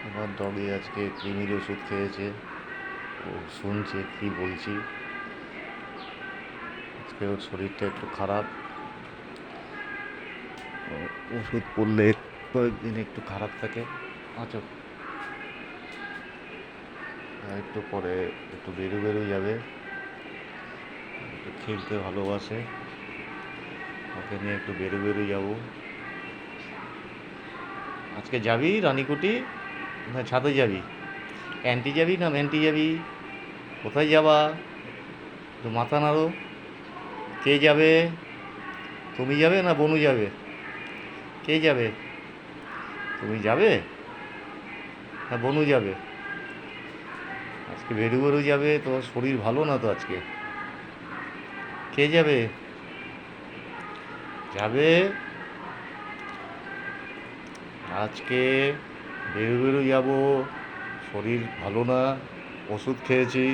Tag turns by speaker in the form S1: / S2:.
S1: আমার ডগি আজকে কৃমির ওষুধ খেয়েছে। ও শুনছে কি বলছি। আজকে ওর শরীরটা একটু খারাপ। ওষুধ পড়লে কয়েকদিন একটু খারাপ থাকে। আচ্ছা। একটু পরে একটু বেরো বেরো যাবে। একটু খেলতে ভালোবাসে। ওকে নিয়ে একটু বেরো বেরো যাব। আজকে যাবি রানীকুটি? না, ছাদে যাবি? অ্যান্টি যাবি না ম্যান্টি যাবি? কোথায় যাবা? তো মাথা নাড়ো। কে যাবে? তুমি যাবে না বনু যাবে? কে যাবে? তুমি যাবে? না, বনু যাবে? আজকে বেরু বেরু যাবে, তোমার শরীর ভালো না তো আজকে? কে যাবে? যাবে? আজকে বেরু বেরো যাব শরীর ভালো না ওষুধ খেয়েছি।